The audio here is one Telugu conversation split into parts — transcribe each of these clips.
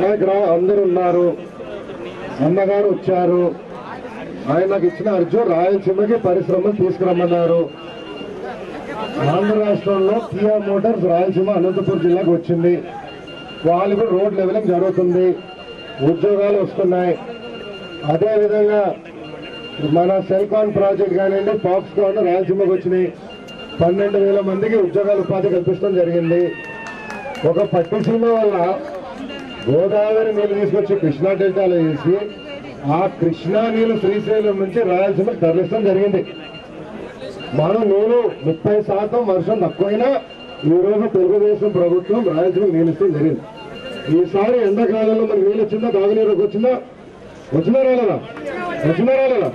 నా ఇక్కడ అందరు ఉన్నారు. అమ్మగారు వచ్చారు. ఆయన నాకు ఇచ్చిన అర్జున్ రాయలసీమకి పరిశ్రమలు తీసుకురమ్మన్నారు. ఆంధ్ర రాష్ట్రంలో కియా మోటార్స్ రాయలసీమ అనంతపురం జిల్లాకు వచ్చింది. వాళ్ళు కూడా రోడ్ లెవెలింగ్ జరుగుతుంది. ఉద్యోగాలు వస్తున్నాయి. అదేవిధంగా మన సెల్కాన్ ప్రాజెక్ట్ కానివ్వండి పాప్స్కాన్ రాయలసీమకు వచ్చినాయి. పన్నెండు వేల మందికి ఉద్యోగాల ఉపాధి కల్పించడం జరిగింది. ఒక పట్టిసీమ వల్ల గోదావరి నీళ్ళు తీసుకొచ్చి కృష్ణా డెల్టాలో వేసి ఆ కృష్ణా నీళ్ళు శ్రీశైలం నుంచి రాయలసీమ తరలించడం జరిగింది. మనం నేను ముప్పై శాతం వర్షం తక్కువైనా ఈరోజు తెలుగుదేశం ప్రభుత్వం రాయలసీమ నీళ్ళు ఇస్తే జరిగింది. ఈసారి ఎండాకాలంలో మరి నీళ్ళు వచ్చిందా తాగునీరుకి వచ్చిందా? వచ్చినా రాలేదా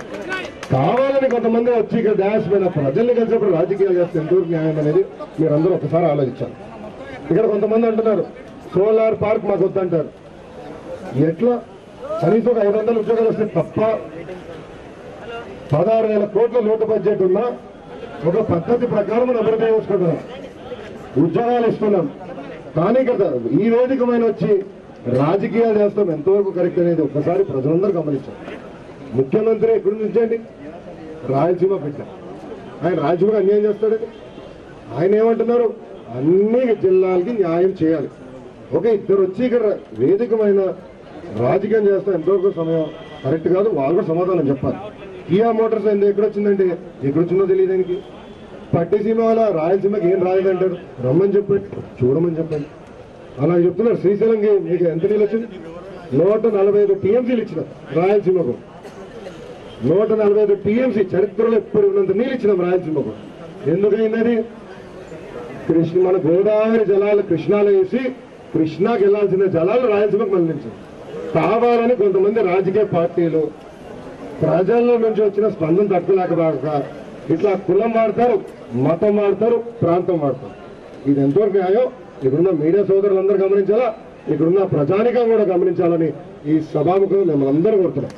కావాలని కొంతమంది వచ్చి ఇక్కడ డ్యాన్స్ పైన ప్రజల్ని కలిసినప్పుడు రాజకీయాలు చేస్తే ఎంతవరకు న్యాయం అనేది మీరందరూ ఒకసారి ఆలోచించాలి. ఇక్కడ కొంతమంది అంటున్నారు సోలార్ పార్క్ మాకు వద్దంటారు. ఎట్లా? కనీసం ఒక ఐదు వందల ఉద్యోగాలు వస్తే తప్ప పదహారు వేల కోట్ల లోటు బడ్జెట్ ఉన్నా ఒక పద్ధతి ప్రకారం మనం అభివృద్ధి చేసుకుంటున్నాం. ఉద్యోగాలు ఇస్తున్నాం. కానీ కదా ఈ వేదికమైన వచ్చి రాజకీయాలు చేస్తాం ఎంతవరకు కరెక్ట్ అనేది ఒక్కసారి ప్రజలందరూ గమనించారు ముఖ్యమంత్రి ఎక్కడి నుంచి అండి రాయలసీమ బిడ్డ ఆయన రాయలసీమకు అన్యాయం చేస్తాడండి ఆయన ఏమంటున్నారు? అన్ని జిల్లాలకి న్యాయం చేయాలి. ఓకే ఇద్దరు వచ్చి ఇక్కడ వేదికమైన రాజకీయం చేస్తే ఎంతవరకు సమయం? కరెక్ట్ కాదు వాళ్ళు కూడా సమాధానం చెప్పాలి. కియా మోటార్స్ అయింది ఎక్కడ వచ్చిందండి ఎక్కడ వచ్చిందో తెలియదు దానికి పట్టిసీమ వల్ల రాయలసీమకి ఏం రాలేదంటారు? రమ్మని చెప్పండి చూడమని చెప్పండి. అలా చెప్తున్నారు శ్రీశైలంకి మీకు ఎంత నీళ్ళు వచ్చింది? నూట నలభై ఐదు టీఎంసీలు ఇచ్చిన రాయలసీమకు. నూట నలభై ఐదు టీఎంసీ చరిత్రలో ఎప్పుడు ఉన్నంత నీళ్ళు ఇచ్చినాం రాయలసీమకు. ఎందుకైందని కృష్ణ మన గోదావరి జలాలు కృష్ణాలో వేసి కృష్ణాకి వెళ్ళాల్సిన జలాలు రాయలసీమకు మళ్ళించారు కావాలని కొంతమంది రాజకీయ పార్టీలు ప్రజల్లో నుంచి వచ్చిన స్పందన తట్టుకోలేకపోక ఇట్లా కులం వాడతారు మతం వాడతారు ప్రాంతం వాడతారు. ఇది ఎంతవరకు న్యాయం? ఇక్కడున్న మీడియా సోదరులందరూ గమనించాలా? ఇక్కడున్న ప్రజానికం కూడా గమనించాలని ఈ సభాముఖం మేము అందరూ కోరుతున్నాం.